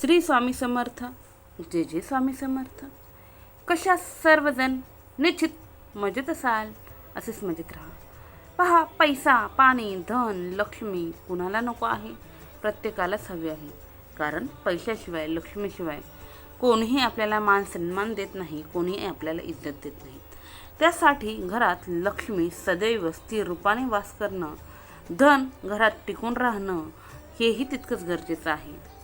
श्री स्वामी समर्थ जे जे स्वामी समर्थ. कशा सर्वजण निश्चित मजेत असाल असेच मजेत राहा. पहा पैसा पाणी धन लक्ष्मी कुणाला नको आहे? प्रत्येकालाच हवी आहे. कारण पैशाशिवाय लक्ष्मीशिवाय कोणीही आपल्याला मान सन्मान देत नाही कोणीही आपल्याला इज्जत देत नाही. त्यासाठी घरात लक्ष्मी सदैव स्थिर रूपाने वास करणं धन घरात टिकून राहणं हेही तितकंच गरजेचं आहे.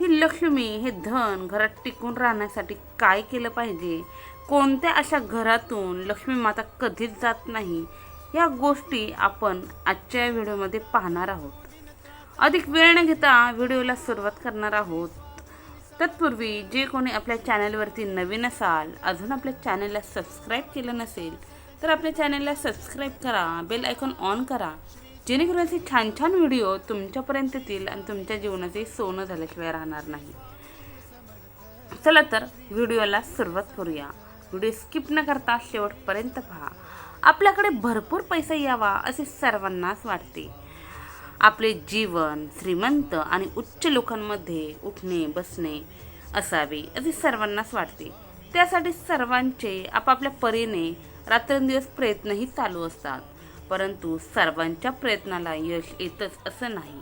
ही लक्ष्मी हे धन घरात टिकून राहण्यासाठी काय केलं पाहिजे? कोणत्या अशा घरातून लक्ष्मी माता कधीच जात नाही? या गोष्टी आपण आजच्या या व्हिडिओमध्ये पाहणार आहोत. अधिक वेळ न घेता व्हिडिओला सुरुवात करणार आहोत. तत्पूर्वी जे कोणी आपल्या चॅनलवरती नवीन असाल अजून आपल्या चॅनलला सबस्क्राईब केलं नसेल तर आपल्या चॅनलला सबस्क्राईब करा बेल आयकॉन ऑन करा जेणेकरून असे छान छान व्हिडिओ तुमच्यापर्यंत येतील आणि तुमच्या जीवनाचे सोनं झाल्याशिवाय राहणार नाही. चला तर व्हिडिओला सुरुवात करूया. व्हिडिओ स्किप न करता शेवटपर्यंत पहा. आपल्याकडे भरपूर पैसा यावा असे सर्वांनाच वाटते. आपले जीवन श्रीमंत आणि उच्च लोकांमध्ये उठणे बसणे असावे असे सर्वांनाच वाटते. त्यासाठी सर्वांचे आपापल्या परीने रात्रंदिवस प्रयत्नही चालू असतात. परंतु सर्वांच्या प्रयत्नाला यश येतच असं नाही.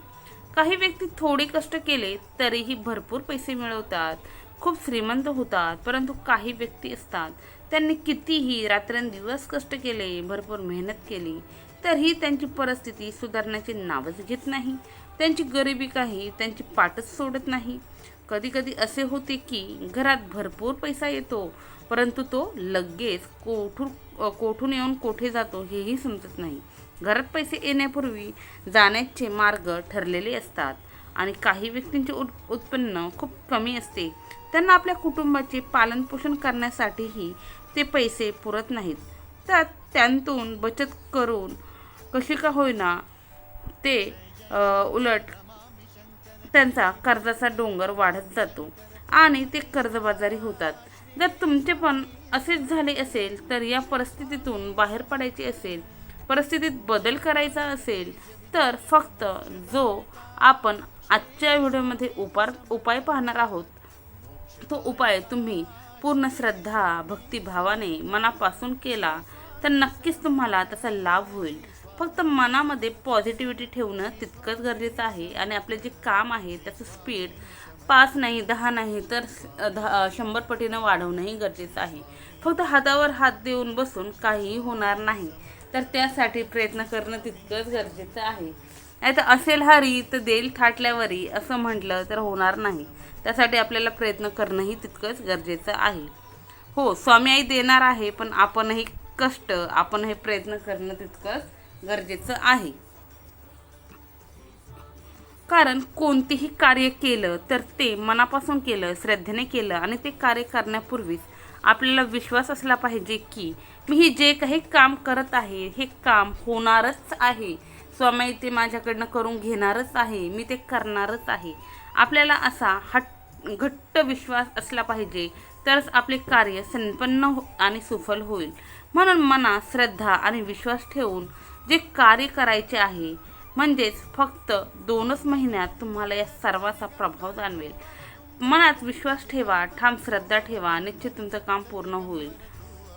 काही व्यक्ती थोडे कष्ट केले तरीही भरपूर पैसे मिळवतात खूप श्रीमंत होतात परंतु काही व्यक्ती असतात त्यांनी कितीही रात्रंदिवस कष्ट केले भरपूर मेहनत केली तरीही त्यांची परिस्थिती सुधारण्याचे नावच घेत नाही. त्यांची गरिबी काही त्यांची पाठच सोडत नाही. कधीकधी असे होते की घरात भरपूर पैसा येतो परंतु तो लगेच कोठून कोठून येऊन कोठे जातो हेही समजत नाही. घरात पैसे येण्यापूर्वी जाण्याचे मार्ग ठरलेले असतात आणि काही व्यक्तींचे उत् उत्पन्न खूप कमी असते. त्यांना आपल्या कुटुंबाचे पालनपोषण करण्यासाठीही ते पैसे पुरत नाहीत. तर त्यांतून बचत करून कशी का होईना ते उलट त्यांचा कर्जाचा डोंगर वाढत जातो आणि ते कर्जबाजारी होतात. जर तुमचे पण असेच झाले असेल तर या परिस्थितीतून बाहेर पडायचे असेल परिस्थितीत बदल करायचा असेल तर फक्त जो आपण आजच्या व्हिडिओमध्ये उपार उपाय पाहणार आहोत तो उपाय तुम्ही पूर्ण श्रद्धा भक्तिभावाने मनापासून केला तर नक्कीच तुम्हाला त्याचा लाभ होईल. फक्त मनामध्ये पॉझिटिव्हिटी ठेवणं तितकंच गरजेचं आहे आणि आपले जे काम आहे त्याचं स्पीड पाच नाही दहा नाही तर दहा शंभर पटीनं वाढवणंही गरजेचं आहे. फक्त हातावर हात देऊन बसून काहीही होणार नाही. तर त्यासाठी प्रयत्न करणं तितकंच गरजेचं आहे. नाही असेल हरी तर देईल थाटल्यावरी असं म्हटलं तर होणार नाही. त्यासाठी आपल्याला प्रयत्न करणंही तितकंच गरजेचं आहे. हो स्वामी आई देणार आहे पण आपणही कष्ट आपण हे प्रयत्न करणं तितकंच गरजेचं आहे. कारण कोणतेही कार्य केलं तर ते मनापासून केलं श्रद्धेने केलं आणि ते कार्य करण्यापूर्वीच आपल्याला विश्वास असला पाहिजे की मी हे जे काही काम करत आहे हे काम होणारच आहे. स्वामी ते माझ्याकडनं करून घेणारच आहे. मी ते करणारच आहे. आपल्याला असा हट घट्ट विश्वास असला पाहिजे तरच आपले कार्य संपन्न हो आणि सुफल होईल. म्हणून मनात श्रद्धा आणि विश्वास ठेवून जे कार्य करायचे आहे म्हणजेच फक्त दोनच महिन्यात तुम्हाला या सर्वाचा प्रभाव जाणवेल. मनात विश्वास ठेवा ठाम श्रद्धा ठेवा निश्चित तुमचं काम पूर्ण होईल.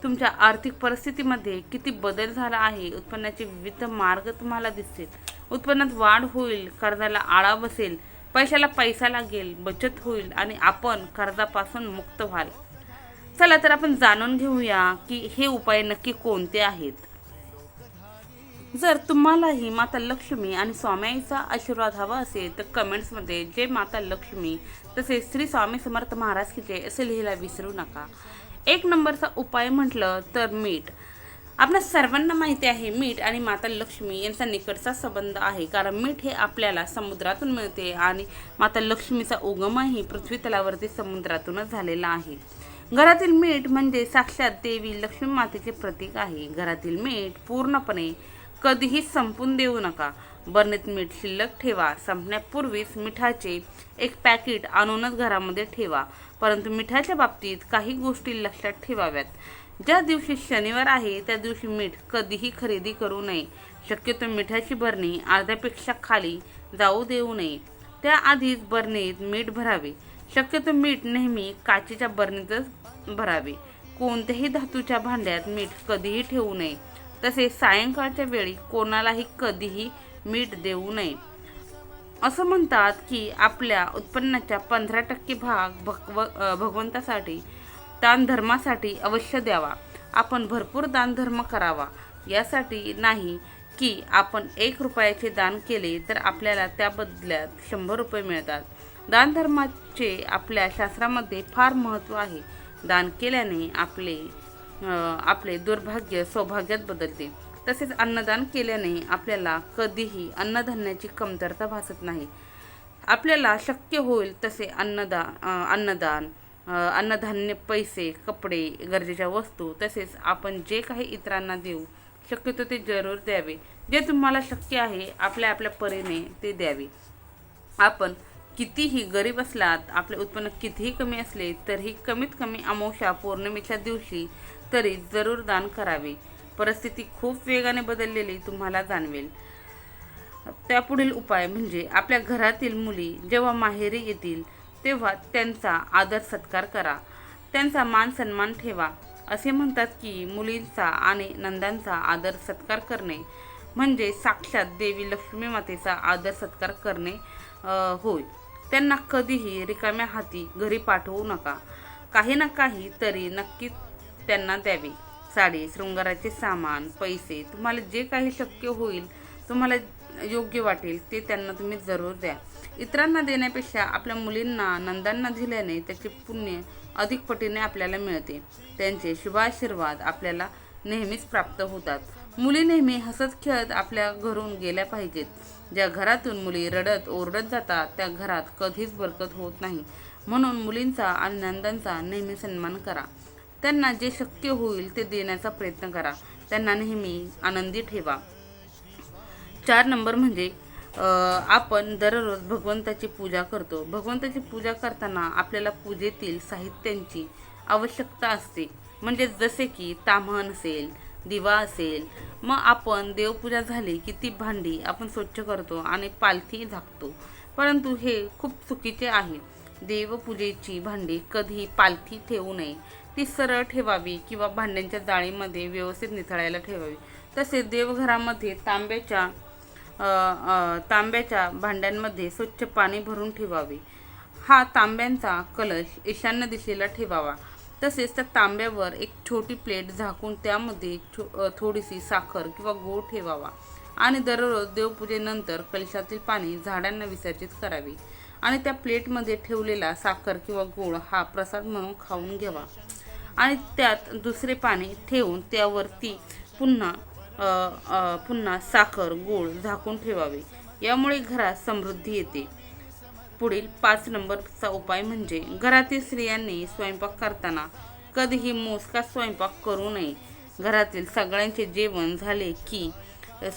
तुमच्या आर्थिक परिस्थितीमध्ये किती बदल झाला आहे उत्पन्नाचे विविध मार्ग तुम्हाला दिसतील. उत्पन्नात वाढ होईल कर्जाला आळा बसेल पैशाला पैसा लागेल बचत होईल आणि आपण कर्जापासून मुक्त व्हाल. चला तर आपण जाणून घेऊया की हे उपाय नक्की कोणते आहेत? जर तुम्हालाही माता लक्ष्मी आणि स्वामीचा आशीर्वाद हवा असेल तर कमेंट्समध्ये जय माता लक्ष्मी तसेच श्री स्वामी समर्थ महाराज की जय असे लिहायला विसरू नका. एक नंबरचा उपाय म्हटलं तर मीठ. आपल्या सर्वांना माहिती आहे मीठ आणि माता लक्ष्मी यांचा निकटचा संबंध आहे. कारण मीठ हे आपल्याला समुद्रातून मिळते आणि माता लक्ष्मीचा उगमही पृथ्वी तलावरती समुद्रातूनच झालेला आहे. घरातील मीठ म्हणजे साक्षात देवी लक्ष्मी मातेचे प्रतीक आहे. घरातील मीठ पूर्णपणे कधीही संपून देऊ नका. बरणीत मीठ शिल्लक ठेवा. संपण्यापूर्वीच मिठाचे एक पॅकेट आणूनच घरामध्ये ठेवा. परंतु मिठाच्या बाबतीत काही गोष्टी लक्षात ठेवाव्यात. ज्या दिवशी शनिवार आहे त्या दिवशी मीठ कधीही खरेदी करू नये. शक्यतो मिठाची बरणी अर्ध्यापेक्षा खाली जाऊ देऊ नये. त्याआधीच बरणीत मीठ भरावे. शक्यतो मीठ नेहमी काचेच्या बरणीतच भरावे. कोणत्याही धातूच्या भांड्यात मीठ कधीही ठेवू नये. तसेच सायंकाळच्या वेळी कोणालाही कधीही मीठ देऊ नये. असं म्हणतात की आपल्या उत्पन्नाच्या पंधरा टक्के भाग भगव भगवंतासाठी दानधर्मासाठी अवश्य द्यावा. आपण भरपूर दानधर्म करावा. यासाठी नाही की आपण एक रुपयाचे दान केले तर आपल्याला त्या बदल्यात शंभर रुपये मिळतात. दानधर्माचे आपल्या शास्त्रामध्ये फार महत्त्व आहे. दान केल्याने आपले आपले दुर्भाग्य सौभाग्यात बदलते. तसेच अन्नदान केल्याने आपल्याला कधीही अन्नधान्याची कमतरता भासत नाही. आपल्याला शक्य होईल तसे अन्नदा अन्नदान अन्नधान्य पैसे कपडे गरजेच्या वस्तू तसेच आपण जे काही इतरांना देऊ शक्यतो ते जरूर द्यावे. जे तुम्हाला शक्य आहे आपल्या आपल्या परीने ते द्यावे. आपण कितीही गरीब असलात आपले उत्पन्न कितीही कमी असले तरीही कमीत कमी अमावश्या पौर्णिमेच्या दिवशी तरी जरूर दान करावे. परिस्थिती खूप वेगाने बदललेली तुम्हाला जाणवेल. त्यापुढील उपाय म्हणजे आपल्या घरातील मुली जेव्हा माहेरी येतील तेव्हा त्यांचा आदर सत्कार करा. त्यांचा मान सन्मान ठेवा. असे म्हणतात की मुलींचा आणि नंदांचा आदर सत्कार करणे म्हणजे साक्षात देवी लक्ष्मी मातेचा आदर सत्कार करणे होय. त्यांना कधीही रिकाम्या हाती घरी पाठवू नका. काही ना काही तरी नक्कीच त्यांना द्यावे. साडी शृंगाराचे सामान पैसे तुम्हाला जे काही शक्य होईल तुम्हाला योग्य वाटेल ते त्यांना तुम्ही जरूर द्या. इतरांना देण्यापेक्षा आपल्या मुलींना नंदांना दिल्याने त्याचे पुण्य अधिक पटीने आपल्याला मिळते. त्यांचे शुभाशीर्वाद आपल्याला नेहमीच प्राप्त होतात. मुली नेहमी हसत खेळत आपल्या घरून गेल्या पाहिजेत. ज्या घरातून मुली रडत ओरडत जातात त्या घरात कधीच बरकत होत नाही. म्हणून मुलींचा आणि नंदांचा नेहमी सन्मान करा. त्यांना जे शक्य होईल ते देण्याचा प्रयत्न करा. त्यांना नेहमी आनंदी ठेवा. चार नंबर म्हणजे आपण दररोज भगवंताची पूजा करतो. भगवंताची पूजा करताना आपल्याला पूजेतील साहित्यांची आवश्यकता असते. म्हणजे जसे की ताम्हण असेल दिवा असेल मग आपण देवपूजा झाली की ती भांडी आपण स्वच्छ करतो आणि पालथी झाकतो. परंतु हे खूप चुकीचे आहे. देवपूजेची भांडी कधी पालथी ठेवू नये. ती सरळ ठेवावी किंवा भांड्यांच्या जाळीमध्ये व्यवस्थित निथळायला ठेवावी. तसेच देवघरामध्ये तांब्याच्या तांब्याच्या भांड्यांमध्ये स्वच्छ पाणी भरून ठेवावे. हा तांब्यांचा कलश ईशान्य दिशेला ठेवावा. तसेच त्या तांब्यावर एक छोटी प्लेट झाकून त्यामध्ये छो थोडीशी साखर किंवा गोळ ठेवावा. आणि दररोज देवपूजेनंतर कलशातील पाणी झाडांना विसर्जित करावे. आणि त्या प्लेटमध्ये ठेवलेला साखर किंवा गूळ हा प्रसाद म्हणून खाऊन घ्यावा. आणि त्यात दुसरे पाणी ठेवून त्यावरती पुन्हा पुन्हा साखर गूळ झाकून ठेवावे. यामुळे घरात समृद्धी येते. पुढील पाच नंबरचा उपाय म्हणजे घरातील स्त्रियांनी स्वयंपाक करताना कधीही मोजका स्वयंपाक करू नये. घरातील सगळ्यांचे जेवण झाले की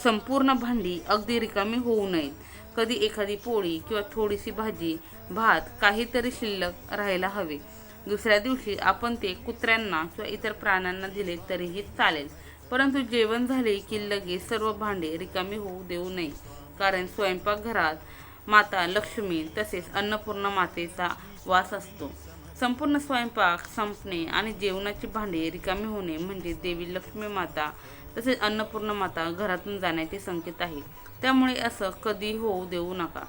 संपूर्ण भांडी अगदी रिकामी होऊ नयेत. कधी एखादी पोळी किंवा थोडीशी भाजी भात काहीतरी शिल्लक राहायला हवे. दुसऱ्या दिवशी आपण ते कुत्र्यांना किंवा इतर प्राण्यांना दिले तरीही चालेल. परंतु जेवण झाले की लगेच सर्व भांडे रिकामी होऊ देऊ नये. कारण स्वयंपाकघरात माता लक्ष्मी तसेच अन्नपूर्ण मातेचा वास असतो. संपूर्ण स्वयंपाक संपणे आणि जेवणाची भांडे रिकामी होणे म्हणजे देवी लक्ष्मी माता तसेच अन्नपूर्ण माता घरातून जाण्याचे संकेत आहे. त्यामुळे असं कधी होऊ देऊ नका.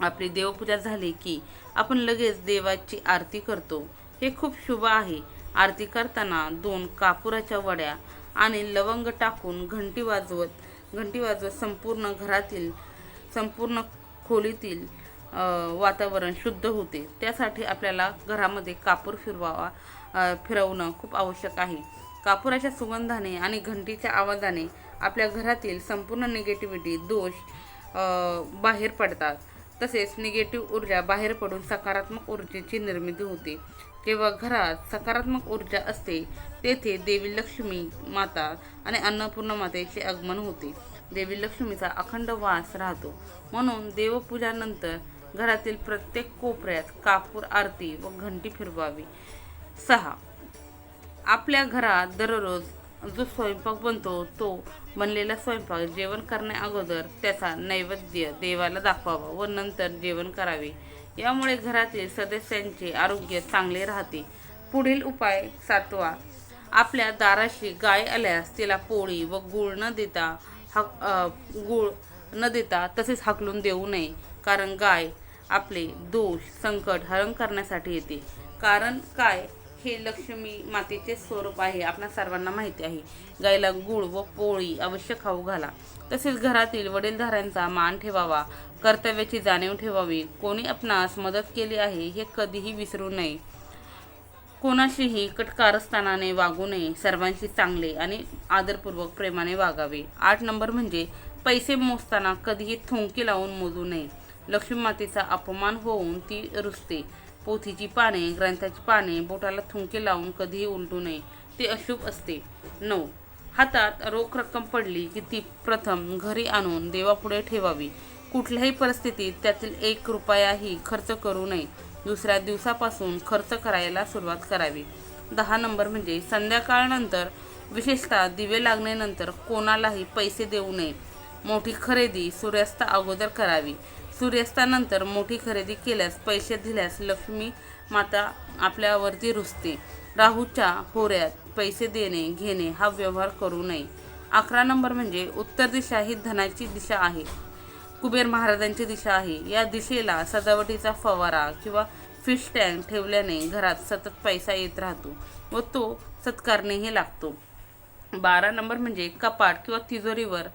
आपली देवपूजा झाली की आपण लगेच देवाची आरती करतो. हे खूप शुभ आहे. आरती करताना दोन कापुराच्या वड्या आणि लवंग टाकून घंटी वाजवत घंटी वाजवत संपूर्ण घरातील संपूर्ण खोलीतील वातावरण शुद्ध होते. त्यासाठी आपल्याला घरामध्ये कापूर फिरवावा फिरवणं खूप आवश्यक आहे. कापुराच्या सुगंधाने आणि घंटीच्या आवाजाने आपल्या घरातील संपूर्ण निगेटिव्हिटी दोष बाहेर पडतात. तसेच निगेटिव्ह ऊर्जा बाहेर पडून सकारात्मक ऊर्जेची निर्मिती होते. जेव्हा घरात सकारात्मक ऊर्जा असते तेथे देवी लक्ष्मी माता आणि अन्नपूर्णा मातेचे आगमन होते. देवी लक्ष्मीचा अखंड वास राहतो. म्हणून देवपूजानंतर घरातील प्रत्येक कोपऱ्यात कापूर आरती व घंटी फिरवावी. सहा. आपल्या घरात दररोज जो स्वयंपाक बनतो तो बनलेला स्वयंपाक जेवण करण्या अगोदर त्याचा नैवेद्य देवाला दाखवावा व नंतर जेवण करावे. यामुळे घरातील सदस्यांचे आरोग्य चांगले राहते. पुढील उपाय सातवा. आपल्या दाराशी गाय आल्यास तिला पोळी व गूळ न देता हक गूळ न देता तसेच हाकलून देऊ नये कारण गाय आपले दोष संकट हरण करण्यासाठी येते. कारण काय? हे लक्ष्मी मातेचे स्वरूप आहे आपणा सर्वांना माहिती आहे. गायला गूळ व पोळी अवश्य खाऊ घाला. तसेच घरातील वडीलधाऱ्यांचा मान ठेवावा कर्तव्याची जाणीव ठेवावी. कोणी आपणास मदत केली आहे हे कधीही विसरू नये. कोणाशीही कटकारस्थानाने वागू नये सर्वांशी चांगले आणि आदरपूर्वक प्रेमाने वागावे. आठ नंबर म्हणजे पैसे मोजताना कधीही थुंकी लावून मोजू नये. लक्ष्मी मातेचा अपमान होऊन ती रुसते. पोथीची पाने ग्रंथाची पाने बोटाला थुंके लावून कधीही उलटू नये. ते अशुभ असते. नऊ. हातात रोख रक्कम पडली की ती प्रथम घरी आणून देवापुढे ठेवावी. कुठल्याही परिस्थितीत त्यातील एक रुपयाही खर्च करू नये. दुसऱ्या दिवसापासून खर्च करायला सुरुवात करावी. दहा नंबर म्हणजे संध्याकाळनंतर विशेषतः दिवे लागण्यानंतर कोणालाही पैसे देऊ नये. मोठी खरेदी सूर्यास्ता अगोदर करावी. सूर्यास्तानंतर मोठी खरेदी केल्यास पैसे दिल्यास लक्ष्मी माता आपल्यावरती रुसते. राहूच्या होऱ्यात पैसे देणे घेणे हा व्यवहार करू नये. अकरा नंबर म्हणजे उत्तर दिशा ही धनाची दिशा आहे. कुबेर महाराजांची दिशा आहे. या दिशेला सजावटीचा फवारा किंवा फिश टँक ठेवल्याने घरात सतत पैसा येत राहतो व तो सत्कारनेही लागतो. बारा नंबर म्हणजे कपाट किंवा तिजोरीवर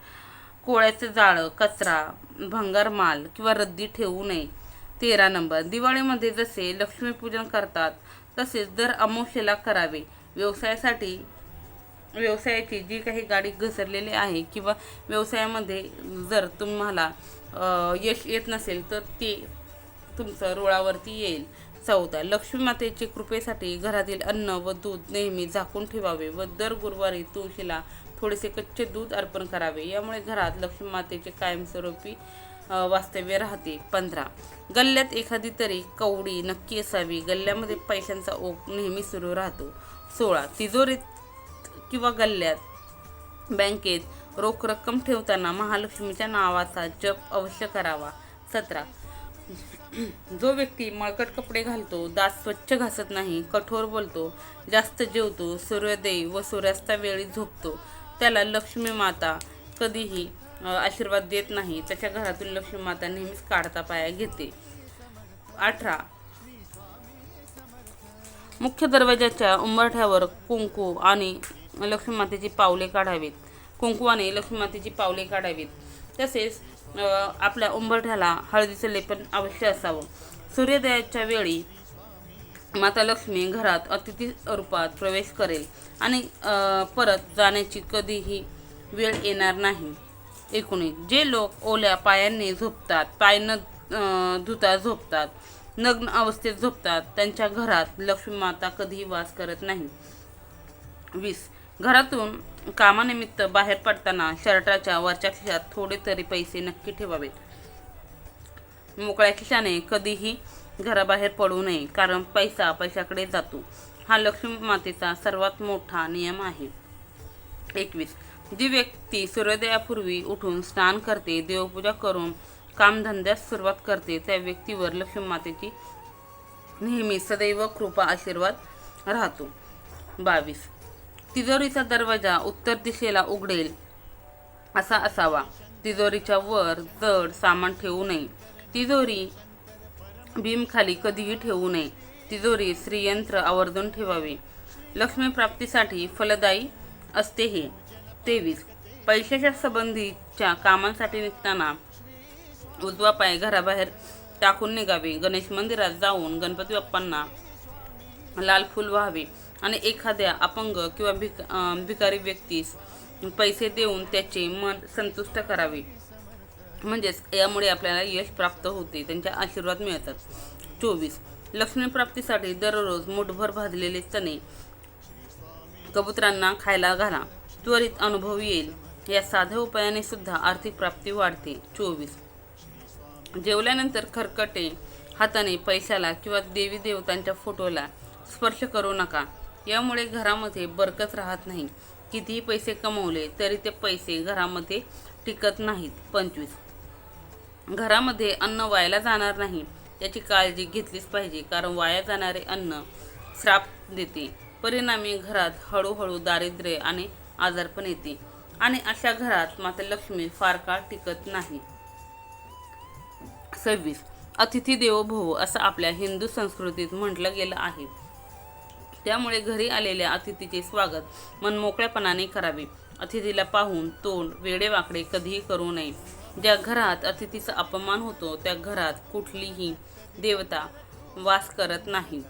कोळ्याचे जाळं कचरा भंगार माल किंवा रद्दी ठेवू नये. तेरा नंबर. दिवाळीमध्ये जसे लक्ष्मीपूजन करतात तसेच दर अमावस्येला करावे. व्यवसायासाठी व्यवसायाची जी काही गाडी घसरलेली आहे किंवा व्यवसायामध्ये जर तुम्हाला यश येत नसेल तर ते तुमचं रुळावरती येईल. चौदा. लक्ष्मी मातेची कृपेसाठी घरातील अन्न व दूध नेहमी झाकून ठेवावे व दर गुरुवारी तुळशीला थोडेसे कच्चे दूध अर्पण करावे. यामुळे घरात लक्ष्मी मातेचे कायमस्वरूपी वास्तव्य राहते. पंधरा. गल्ल्यात एखादी तरी कवडी नक्की असावी. गल्ल्यामध्ये पैशांचा ओघ नेहमी सुरू राहतो. सोळा. तिजोरीत किंवा गल्ल्यात बँकेत रोख रक्कम ठेवताना महालक्ष्मीच्या नावाचा जप अवश्य करावा. सतरा. जो व्यक्ती मळकट कपडे घालतो दात स्वच्छ घासत नाही कठोर बोलतो जास्त जेवतो सूर्योदय व सूर्यास्ता वेळी झोपतो त्याला लक्ष्मी माता कधीही आशीर्वाद देत नाही. त्याच्या घरातून लक्ष्मी माता नेहमीच काढता पाया घेते. अठरा. मुख्य दरवाजाच्या उंबरठ्यावर कुंकू आणि लक्ष्मी मातेची पावले काढावीत. कुंकू आणि लक्ष्मी मातेची पावले काढावीत. तसेच आपल्या उंबरठ्याला हळदीचं लेपन अवश्य असावं. सूर्योदयाच्या वेळी माता लक्ष्मी घरात अतिथी रूपात प्रवेश करेल आणि परत जाण्याची कधीही वेळ येणार नाही. एकोणीस जे लोक ओल्या पायांनी झोपतात पाय न धुता झोपतात नग्न अवस्थेत झोपतात त्यांच्या घरात लक्ष्मी माता कधीही वास करत नाही. वीस. घरातून कामानिमित्त बाहेर पडताना शर्टाच्या वरच्या खिशात थोडे तरी पैसे नक्की ठेवावेत. मोकळ्या खिशाने कधीही घराबाहेर पडू नये कारण पैसा पैशाकडे जातो. हा लक्ष्मी मातेचा सर्वात मोठा नियम आहे. एकवीस. जी व्यक्ती सूर्योदयापूर्वी उठून स्नान करते देवपूजा करून कामधंद्यास सुरुवात करते त्या व्यक्तीवर लक्ष्मी मातेची नेहमी सदैव कृपा आशीर्वाद राहतो. बावीस. तिजोरीचा दरवाजा उत्तर दिशेला उघडेल असा असावा. तिजोरीच्या वर जड सामान ठेवू नये. तिजोरी भीमखाली कधीही ठेवू नये. तिजोरी श्रीयंत्र आवर्जून ठेवावे. लक्ष्मी प्राप्तीसाठी फलदायी असते हे. तेवीस. पैशाच्या संबंधीच्या कामांसाठी निघताना उजवा पाय घराबाहेर टाकून निघावे. गणेश मंदिरात जाऊन गणपती बाप्पांना लाल फूल व्हावे आणि एखाद्या अपंग किंवा भिक भिकारी व्यक्तीस पैसे देऊन त्याचे मन संतुष्ट करावे. म्हणजेच यामुळे आपल्याला यश प्राप्त होते त्यांच्या आशीर्वाद मिळतात. चोवीस. लक्ष्मीप्राप्तीसाठी दररोज मुठभर भाजलेले चणे कबुतरांना खायला घाला. त्वरित अनुभव येईल. या साध्या उपायाने सुद्धा आर्थिक प्राप्ती वाढते. चोवीस. जेवल्यानंतर खरकटे हाताने पैशाला किंवा देवी देवतांच्या फोटोला स्पर्श करू नका. यामुळे घरामध्ये बरकत राहत नाही. कितीही पैसे कमवले तरी ते पैसे घरामध्ये टिकत नाहीत. पंचवीस. घरामध्ये अन्न वायाला जाणार नाही याची काळजी घेतलीच पाहिजे कारण वाया जाणारे अन्न श्राप देते. परिणामी घरात हळूहळू दारिद्र्य आणि आजारपण येते. आणि अशा घरात माता लक्ष्मी फार काळ टिकत नाही. सव्वीस. अतिथी देवो भव असं आपल्या हिंदू संस्कृतीत म्हटलं गेलं आहे. त्यामुळे घरी आलेल्या अतिथीचे स्वागत मनमोकळ्यापणाने करावे. अतिथीला पाहून तोंड वेडेवाकडे कधीही करू नये. ज्या घरात अतिथीचा अपमान होतो त्या घरात कुठलीही देवता वास करत नाही.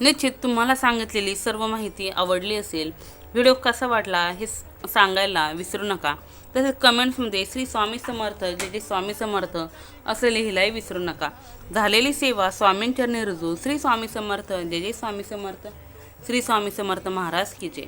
निश्चित तुम्हाला सांगितलेली सर्व माहिती आवडली असेल व्हिडिओ कसा वाटला हे सांगायला विसरू नका. तसेच कमेंट्समध्ये श्री स्वामी समर्थ जे जे स्वामी समर्थ असं लिहिलाही विसरू नका. झालेली सेवा स्वामींचरणी रुजू श्री स्वामी समर्थ जे जे स्वामी समर्थ श्री स्वामी समर्थ महाराज की जय.